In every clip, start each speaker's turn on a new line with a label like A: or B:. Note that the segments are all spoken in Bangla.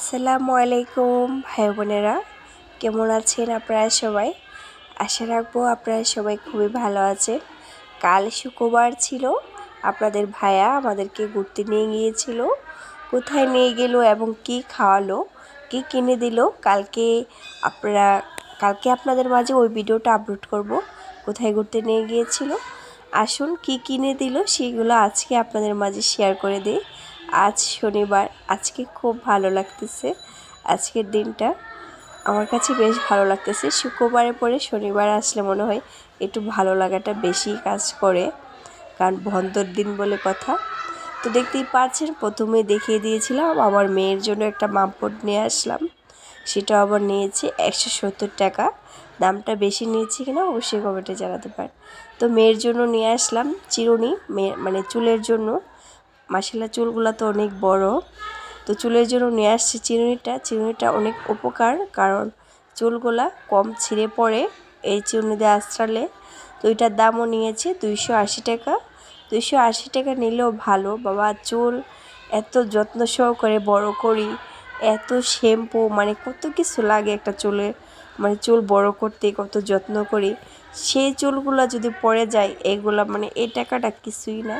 A: আসসালামু আলাইকুম, ভাই বোনেরা। কেমন আছেন আপনারা সবাই? আশা রাখব আপনারা সবাই খুবই ভালো আছেন। কাল শুক্রবার ছিল, আপনাদের ভাইয়া আমাদেরকে ঘুরতে নিয়ে গিয়েছিল। কোথায় নিয়ে গেল এবং কি খাওয়ালো, কি কিনে দিল, কালকে আপনারা, কালকে আপনাদের মাঝে ওই ভিডিওটা আপলোড করব, কোথায় ঘুরতে নিয়ে গিয়েছিল। আসুন কি কিনে দিল, সেগুলো আজকে আপনাদের মাঝে শেয়ার করে দিই। আজ শনিবার, আজকে খুব ভালো লাগতেছে। আজকের দিনটা আমার কাছে বেশ ভালো লাগতেছে। শুক্রবারে পরে শনিবার আসলে মনে হয় একটু ভালো লাগাটা বেশি কাজ করে, কারণ বন্ধর দিন বলে কথা। তো দেখতেই পারছেন, প্রথমে দেখিয়ে দিয়েছিলাম, আমার মেয়ের জন্য একটা মামপট নিয়ে আসলাম। সেটা আবার নিয়েছে একশো সত্তর টাকা। দামটা বেশি নিয়েছি কিনা অবশ্যই কমেন্টে জানাতে পারেন। তো মেয়ের জন্য নিয়ে আসলাম চিরুনি, মেয়ে মানে চুলের জন্য। মাসিলা চুলগুলো তো অনেক বড়। তো চুলের জন্য নিয়ে আসছি চিরুনিটা। চিরুনিটা অনেক উপকার কারণ চুলগুলা কম ছিঁড়ে পড়ে এই চিরুনি দিয়ে আশ্রালে তো এটার দামও নিয়েছে দুইশো আশি টাকা। দুইশো আশি টাকা নিলেও ভালো। বাবা, চুল এত যত্ন সহকারে বড় করি, এত শ্যাম্পু মানে কত কিছু লাগে একটা চুলে। মানে চুল বড় করতে কত যত্ন করি। সেই চুলগুলো যদি পড়ে যায়, এগুলা মানে এই টাকাটা কিছুই না।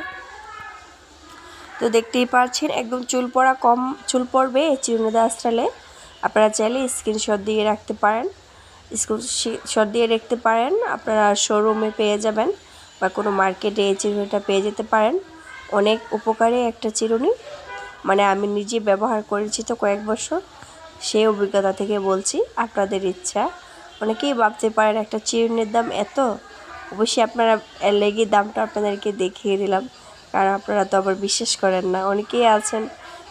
A: তো দেখতেই পাচ্ছেন একদম চুল পড়া কম, চুল পড়বে এই চিরুনিদা আস্ট্রালে আপনারা চাইলে স্ক্রিনশট দিয়ে রাখতে পারেন। স্ক্রিনশট দিয়ে রাখতে পারেন, আপনারা শোরুমে পেয়ে যাবেন বা কোনো মার্কেটে এই চিরুনিটা পেয়ে যেতে পারেন। অনেক উপকারী একটা চিরুনি। মানে আমি নিজে ব্যবহার করেছি তো কয়েক বছর, সেই অভিজ্ঞতা থেকে বলছি, আপনাদের ইচ্ছা। অনেকেই ভাবতে পারেন, একটা চিরুনির দাম এত? অবশ্যই আপনারা লেগে দামটা আপনাদেরকে দেখিয়ে দিলাম। কারণ আপনারা তো আবার বিশ্বাস করেন না। অনেকেই আছেন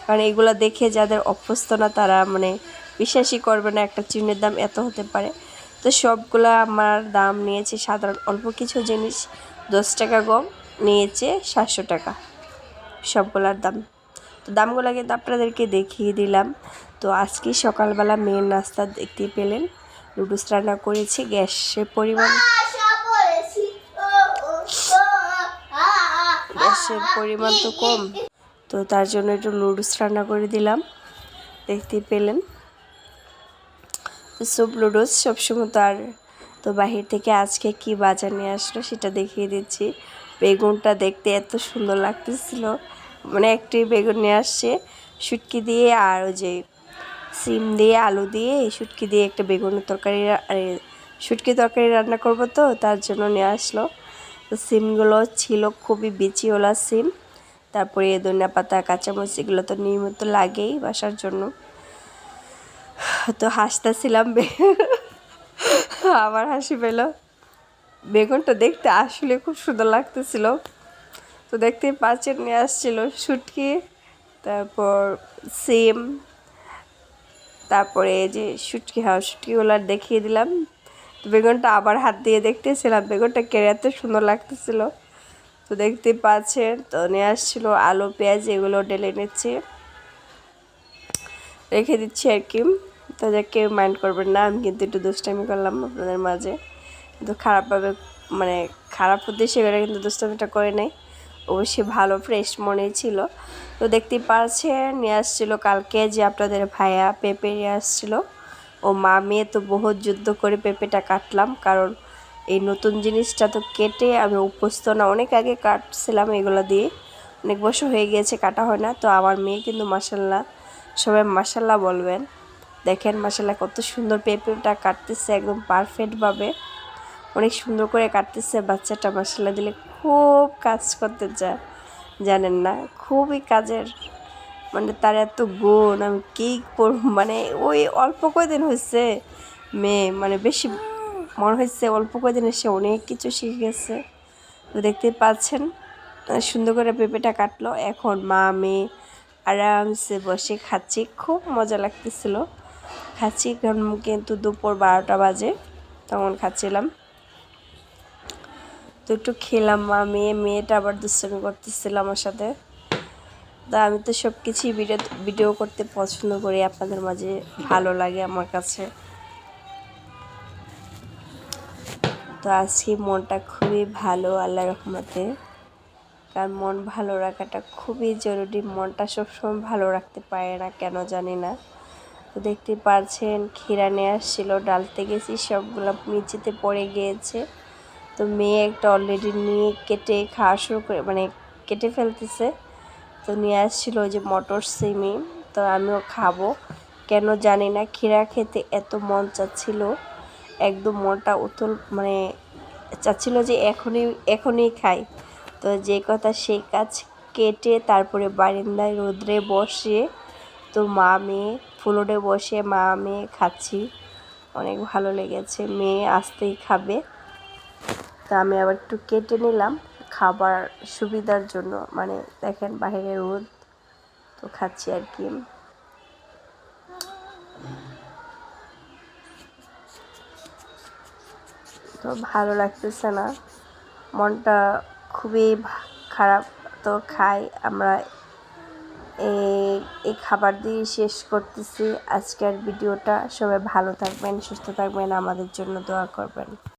A: কারণ এগুলো দেখে যাদের অভ্যস্ত না, তারা মানে বিশ্বাসই করবে না একটা চিনের দাম এত হতে পারে। তো সবগুলো আমার দাম নিয়েছে সাধারণ অল্প কিছু জিনিস, দশ টাকা কম নিয়েছে সাতশো টাকা, সবগুলার দাম। তো দামগুলো কিন্তু আপনাদেরকে দেখিয়ে দিলাম। তো আজকে সকালবেলা মেয়ের নাস্তা দেখতে পেলেন। নুডলস রান্না করেছি, গ্যাসের পরিমাণ গ্যাসের পরিমাণ তো কম। তো তার জন্য একটু নুডলস রান্না করে দিলাম। দেখতে পেলেন। তো স্যুপ নুডলস সবসময় তো আর তো বাহির থেকে আজকে কি বাজার নিয়ে আসলো সেটা দেখিয়ে দিচ্ছি। বেগুনটা দেখতে এত সুন্দর লাগতেছিল। মানে একটি বেগুন নিয়ে আসছে, শুটকি দিয়ে আর ওই যে সিম দিয়ে, আলু দিয়ে শুটকি দিয়ে একটা বেগুনের তরকারি শুটকি তরকারি রান্না করব তো, তার জন্য নিয়ে আসলো। তো সিমগুলো ছিল খুবই বিচিওলা সিম। তারপরে ধনিয়া পাতা, কাঁচামরিচ, এগুলো তো নিয়মিত লাগেই বাসার জন্য। তো হাসতেছিলাম আবার হাসি পেল। বেগুনটা দেখতে আসলে খুব সুন্দর লাগতেছিল। তো দেখতে পাচ্ছেন নিয়ে আসছিল শুটকি, তারপর সিম, তারপরে যে শুটকি হ্যাঁ শুটকিগুলো দেখিয়ে দিলাম। তো বেগুনটা আবার হাত দিয়ে দেখতেছিলাম, বেগুনটা কেড়ে এত সুন্দর লাগতেছিল। তো দেখতে পাচ্ছেন, তো নিয়ে আসছিল আলু, পেঁয়াজ, এগুলো ডেলে নিচ্ছি। রেখে দিচ্ছি আর কি। তো যা কেউ মাইন্ড করবেন না, আমি কিন্তু একটু দুষ্টামি করলাম আপনাদের মাঝে। কিন্তু খারাপভাবে মানে খারাপ উদ্দেশ্যে এরা কিন্তু দুষ্টামিটা করে নেই। অবশ্যই ভালো ফ্রেশ মনেই ছিল। তো দেখতে পাচ্ছেন, নিয়ে আসছিল কালকে যে আপনাদের ভাইয়া পেঁপে নিয়ে আসছিল। ও মা মেয়ে তো বহুত যুদ্ধ করে পেঁপেটা কাটলাম, কারণ এই নতুন জিনিসটা তো কেটে আমি অভ্যস্ত না, অনেক আগে কাটছিলাম এগুলো দিয়ে। অনেক বছর হয়ে গিয়েছে, কাটা হয় না। তো আমার মেয়ে কিন্তু মাসাল্লাহ সবাই মাসাল্লাহ বলবেন। দেখেন মাসাল্লাহ কত সুন্দর পেঁপেটা কাটতেছে, একদম পারফেক্টভাবে অনেক সুন্দর করে কাটতেছে, বাচ্চাটা মাসাল্লাহ দিলে খুব কাজ করতে যায় জানেন না, খুবই কাজের মানে তার এত গুণ, আমি কী করব? মানে ওই অল্প কয়দিন হয়েছে মেয়ে মানে বেশি মনে হয়েছে অল্প কয়দিন এসে অনেক কিছু শিখে গেছে। তো দেখতে পাচ্ছেন সুন্দর করে পেঁপেটা কাটলো। এখন মা, মেয়ে আরামসে বসে খাচ্ছি, খুব মজা লাগতেছিল। খাচ্ছি কারণ কিন্তু দুপুর বারোটা বাজে, তখন খাচ্ছিলাম। তো একটু খেলাম মা, মেয়ে, মেয়েটা আবার দুষ্টামি করতেছিল আমার সাথে। তো আমি তো সব কিছুই ভিডিও ভিডিও করতে পছন্দ করি, আপনাদের মাঝে ভালো লাগে আমার কাছে। তো আজকে মনটা খুবই ভালো আল্লাহ রহমতে। কারণ মন ভালো রাখাটা খুবই জরুরি, মনটা সবসময় ভালো রাখতে পারে না, কেন জানি না। তো দেখতে পারছেন ক্ষীরা নিয়ে আসছিল ডালতে গেছি সবগুলো নিচেতে পড়ে গিয়েছে। তো মেয়ে একটা অলরেডি নিয়ে কেটে খাওয়া শুরু করে মানে কেটে ফেলতেছে। তো নিয়ে আসছিল ওই যে মটর সিমি। তো আমিও খাব। কেন জানি না, ক্ষীরা খেতে এত মন চাচ্ছিল। একদম মনটা উতল মানে চাচ্ছিল যে এখনই এখনই খাই। তো যে কথা সেই কাজ কেটে তারপরে বারিন্দায় রোদ্রে বসে, তো মা মেয়ে ফুলোডে বসে মা মেয়ে খাচ্ছি। অনেক ভালো লেগেছে। মেয়ে আসতেই খাবে। তা আমি আবার একটু কেটে নিলাম। খাবার সুবিধার জন্য মানে দেখেন বাইরে রোদ, তো খাচ্ছি আর কি। তো ভালো লাগতেছে না। মনটা খুবই খারাপ। তো খাই, আমরা এই খাবার দিয়ে শেষ করতেছি আজকের ভিডিওটা। সবাই ভালো থাকবেন, সুস্থ থাকবেন, আমাদের জন্য দোয়া করবেন।